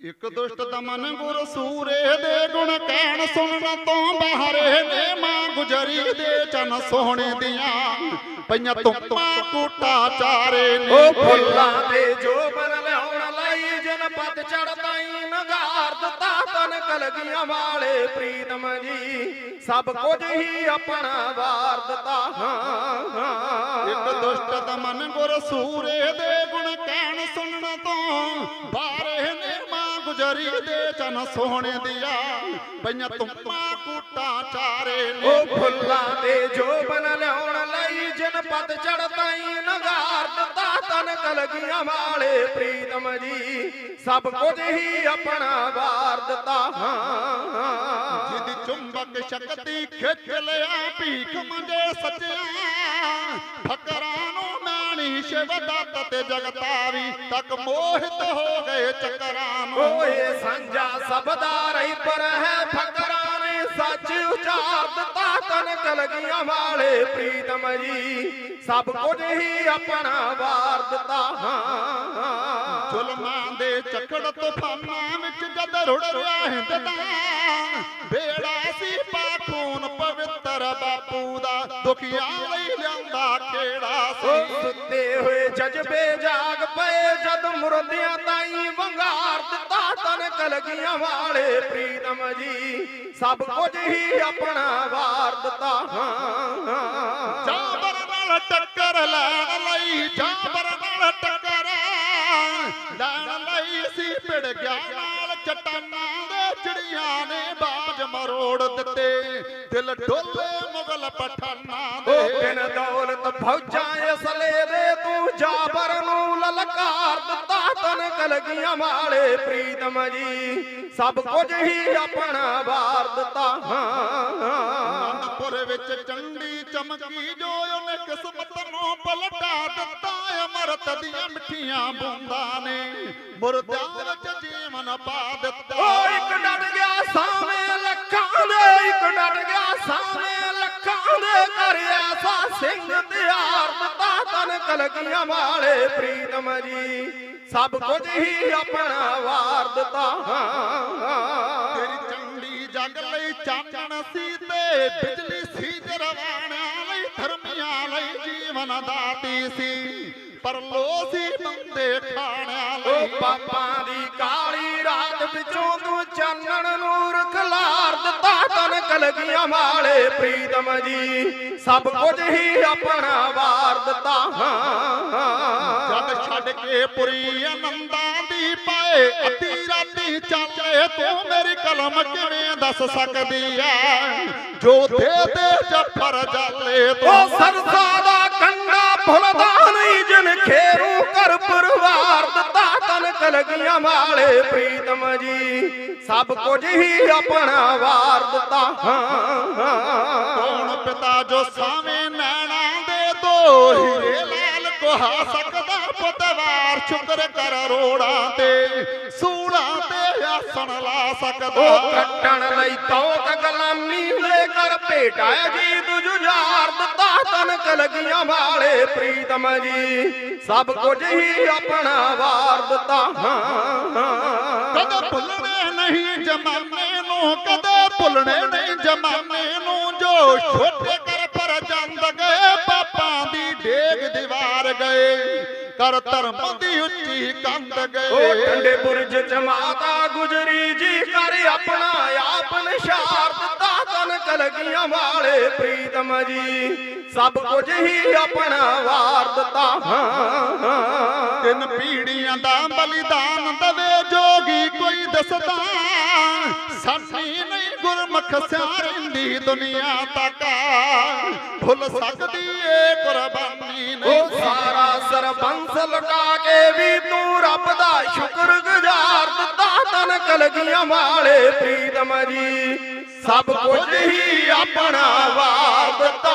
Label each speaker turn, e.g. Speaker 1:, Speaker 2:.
Speaker 1: ਇੱਕ ਦੁਸ਼ਟ ਦਮਨ ਗੁਰ ਸੂਰੇ ਦੇ ਗੁਣ ਕਹਿਣ ਸੁਣਨ ਤੋਂ ਬਾਹਰੇ ਨੇ ਮਾਂ ਗੁਜਰੀ ਦੇ ਚਨ ਸੋਹਣੇ ਦੀਆਂ। ਪਈਆਂ ਤੁੰਮਾਂ ਕੂਟਾ ਚਾਰੇ ਨੇ
Speaker 2: ਉਹ ਫੁੱਲਾਂ ਦੇ ਜੋਬਨ ਲਿਆਉਣ ਲਈ ਜਨ ਪਤ ਚੜਦਾਈ ਨਗਾਰ ਦਿੱਤਾ ਤਨ ਕਲਗੀਆਂ ਵਾਲੇ ਪ੍ਰੀਤਮ ਜੀ। ਸਭ ਕੁਝ ਹੀ ਆਪਣਾ ਵਾਰ ਦਿੱਤਾ। ਹਾਂ
Speaker 1: ਇੱਕ ਦੁਸ਼ਟ ਦਮਨ ਗੁਰ ਸੂਰੇ ਦੇ ਗੁਣ ਕਹਿਣ ਸੁਣਨ ਤੋਂ ਬਾਹਰੇ ਨੇ ਗੁਜਰੀ ਦੇ ਚਨ ਸੋਹਣੇ ਦੀਆਂ। ਪਈਆਂ ਤੁੰਮਾਂ ਕੂਟਾ ਚਾਰੇ ਨੇ।
Speaker 2: ਉਹ ਫੁੱਲਾਂ ਦੇ ਜੋਬਨ ਲਿਆਉਣ ਲਈ ਜਨ ਪਤ ਚੜਦਾਈ ਨਗਾਰ ਦਿੱਤਾ ਤਨ ਕਲਗੀਆਂ ਵਾਲੇ ਪ੍ਰੀਤਮ ਜੀ। ਸਭ ਕੁਝ ਹੀ ਆਪਣਾ ਵਾਰ ਦਿੱਤਾ ਹਾਂ।
Speaker 1: ਜਿਹਦੀ ਚੁੰਬਕ ਸ਼ਕਤੀ ਖਿੱਚ ਲਿਆ ਭੀਖ ਮੰਗੇ ਸੱਚਿਆ। ਫਕਰਾਂ ਨੂੰ ਨਾਣੀ ਸ਼ਿਵ ਦੱਤ ਤੇ ਜਗਤਾਵੀ ਤੱਕ ਮੋਹਿਤ ਹੋ ਗਏ ਚੱਕਰਾਂ ਨੂੰ।
Speaker 2: ਓਏ ਸੰਜਾ ਸਬਦਾ ਰਹੀ ਪਰ ਹੈ ਫਕਰਾਂ ਨੇ ਸੱਚ ਉਚਾਰ ਦਿੱਤਾ ਤਨ ਕਲਗੀਆਂ ਵਾਲੇ ਪ੍ਰੀਤਮ ਜੀ। ਸਭ ਕੁਝ ਹੀ ਆਪਣਾ ਵਾਰ ਦਿੱਤਾ ਹਾਂ।
Speaker 1: ਜ਼ੁਲਮਾਂ ਦੇ ਚੱਕੜ ਤੂਫਾਨਾਂ ਵਿੱਚ ਜਦ ਰੁੜ ਰਿਹਾ ਹਿੰਦ ਦਾ ਬੇੜਾ ਸੀ ਪਵਿੱਤਰ ਬਾਪੂ ਦਾ ਦੁਖੀਆਂ ਲਈ ਲਿਆਂਦਾ ਖੇੜਾ ਸੀ।
Speaker 2: ਸੁੱਤੇ ਹੋਏ ਜਜ਼ਬੇ ਜਾਗ ਪਏ ਜਦ ਮੁਰਦਿਆਂ ਤਾਈ ਵੰਗਾਰ ਦਿੱਤਾ ਤਨ ਕਲਗੀਆਂ ਵਾਲੇ ਪ੍ਰੀਤਮ ਜੀ। ਸਭ ਕੁਝ ਹੀ ਆਪਣਾ ਵਾਰ ਦਿੱਤਾ ਹਾਂ।
Speaker 1: ਜਾਬਰ ਨਾਲ ਟੱਕਰ ਲੈਣ ਲਈ ਜਾਬਰ ਨਾਲ ਟੱਕਰ ਲੈਣ ਲਈ ਸੀ ਭਿੜ ਗਿਆ ਨਾਲ ਚਟਾਨਾਂ ਦੇ ਚਿੜੀਆਂ ਨੇ ਬਾਜ ਮਰੋੜ ਦਿੱਤੇ। ਦਿਲ ਡੋਲੇ ਮੁਗਲ ਪਠਾਨਾਂ ਦੇ।
Speaker 2: ਉਹ ਬਿਨ ਦੌਲਤ ਫੌਜਾਂ ਅਸਲੇ ਦੇ ਤੂੰ ਜਾਬਰ ਨੂੰ ਲਲਕਾਰ ਦਿੱਤਾ। ਤਨ ਕਲਗੀਆਂ ਵਾਲੇ ਪ੍ਰੀਤਮ ਜੀ ਸਭ ਕੁਝ ਹੀ ਆਪਣਾ ਵਾਰ ਦਿੱਤਾ। ਹਾਂ
Speaker 1: ਅਨੰਦਪੁਰ ਵਿੱਚ ਚੰਡੀ ਚਮਕੀ ਜੋ ਉਹਨੇ ਕਿਸਮਤ ਨੂੰ ਪਲਟਾ ਦਿੱਤਾ। ਅਮਰਤ ਦੀਆਂ ਮਿੱਠੀਆਂ ਬੂੰਦਾਂ ਨੇ। ਮੁਰਦਿਆਂ ਵਿੱਚ ਜੀਵਨ ਪਾ ਦਿੱਤਾ।
Speaker 2: ਉਹ ਇੱਕ ਡਟ ਗਿਆ ਲੱਖਾਂ ਦੇ ਡਟ ਗਿਆ ਸਾਵੇਂ ਲੱਖਾਂ ਦੇ ਕਰ ਐਸਾ ਸਿੰਘ ਤਿਆਰ ਦਿੱਤਾ ਤਨ ਕਲਗੀਆਂ ਵਾਲੇ ਪ੍ਰੀਤਮ ਜੀ। ਸਭ ਕੁਝ ਹੀ ਆਪਣਾ ਵਾਰ ਦਿੱਤਾ।
Speaker 1: ਤੇਰੀ ਚੰਡੀ ਜਗ ਲਈ ਚਾਨਣ ਸੀ ਤੇ ਬਿਜਲੀ ਸੀ ਜਰਵਾਣਿਆਂ ਲਈ, ਧਰਮੀਆਂ ਲਈ ਜੀਵਨ ਦਾਤੀ ਸੀ। ਪਰ ਬੰਦੇ ਖਾਣਿਆਂ ਲਈ
Speaker 2: ਪਾਪਾਂ ਦੀ ਕਾਲੀ ਰਾਤ ਵਿੱਚੋਂ ਤੂੰ ਚਾਨਣ ਨੂੰ ਖਲਾਰ ਤਨ ਵਾਲੇ ਪ੍ਰੀਤਮ ਜੀ। ਸਭ ਕੁਝ ਹੀ ਆਪਣਾ ਵਾਰ ਦਿੱਤਾ ਹਾਂ।
Speaker 1: ਜਦ ਛੱਡ ਕੇ ਪੁਰੀ ਆਨੰਦਾਂ ਦੀ ਪਾਏ, ਅੱਧੀ ਰਾਤੀ ਚਾਲੇ ਤੂੰ ਮੇਰੀ ਕਲਮ ਕਿਵੇਂ ਦੱਸ ਸਕਦੀ ਐ? ਜੋ ਦੇ ਦੇ ਜਫਰ ਜਾਲੇ ਤੂੰ
Speaker 2: ਸਰਸਾ ਦਾ ਕੰਡਾ ਭੁੱਲਦਾ ਨਹੀਂ ਜਿਨ ਖੇਰੂ ਕਰ ਪਰਵਾਰ ਦਿੱਤਾ ਤਨ ਕਲਗੀਆਂ ਵਾਲੇ ਪ੍ਰੀਤਮ ਜੀ। ਸਭ ਕੁਝ ਹੀ ਆਪਣਾ ਵਾਰ ਦਿੱਤਾ।
Speaker 1: ਕੌਣ ਪਿਤਾ ਜੋ ਸਾਵੇਂ ਨੈਣਾ ਦੇ ਦੋ ਹੀਰੇ ਲਾਲ ਕੋਹਾ ਸਕਦਾ ਪੁੱਤਵਾਰ ਸ਼ੁਕਰ ਕਰ ਰੋੜਾਂ ਤੇ। ਆਸਣ ਲਾ ਸਕਦਾ।
Speaker 2: ਉਹ ਕੱਟਣ ਲਈ ਤੌਕ ਗੁਲਾਮੀ ਲੈ ਕਰ ਭੇਟਾ ਜੀ ਤੂੰ ਜੁਝਾਰ ਦਿੱਤਾ ਤਨ ਕਲਗੀਆਂ ਵਾਲੇ ਪ੍ਰੀਤਮ ਜੀ। ਸਭ ਕੁਝ ਹੀ ਆਪਣਾ ਵਾਰ ਦਿੱਤਾ ਹਾਂ।
Speaker 1: ਕਦੇ ਭੁੱਲਣੇ ਨਹੀਂ ਜਮਾਨੇ ਨੂੰ ਕਦੇ ਭੁੱਲਣੇ ਨਹੀਂ ਜਮਾਨੇ ਨੂੰ ਜੋ ਛੋਟੇ ਕਰ ਧਰਮ ਦੀ ਉੱਚੀ ਕੰਧ ਗਏ।
Speaker 2: ਠੰਡੇ ਬੁਰਜ ਚ ਮਾਤਾ ਗੁਜਰੀ ਜੀ ਕਰ ਆਪਣਾ ਆਪ ਨਿਸ਼ਾਰ ਦਿੱਤਾ ਤਨ ਕਲਗੀਆਂ ਵਾਲੇ ਪ੍ਰੀਤਮ ਜੀ। ਸਭ ਕੁਝ ਹੀ ਆਪਣਾ ਵਾਰ ਦਿੱਤਾ। ਹਾਂ
Speaker 1: ਤਿੰਨ ਪੀੜੀਆਂ ਦਾ ਬਲੀਦਾਨ ਦਵੇ ਜੋਗੀ ਕੋਈ ਦੱਸਦਾ ਸਾਨੀ ਨਹੀਂ ਗੁਰਮੁਖ ਸਿਆਰਿੰਦੀ ਦੁਨੀਆ ਤੱਕ। ਭੁੱਲ ਸਕਦੀ ਏ ਕੁਰਬਾਨੀ ਨਹੀਂ।
Speaker 2: ਬੰਸ ਲਟਾ ਕੇ ਵੀ ਤੂੰ ਰੱਬ ਦਾ ਸ਼ੁਕਰ ਗੁਜ਼ਾਰ ਦਿੱਤਾ ਤਨ ਕਲਗੀਆਂ ਵਾਲੇ ਪ੍ਰੀਤਮ ਜੀ। ਸਭ ਕੁਝ ਹੀ ਆਪਣਾ ਵਾਰ ਦਿੱਤਾ।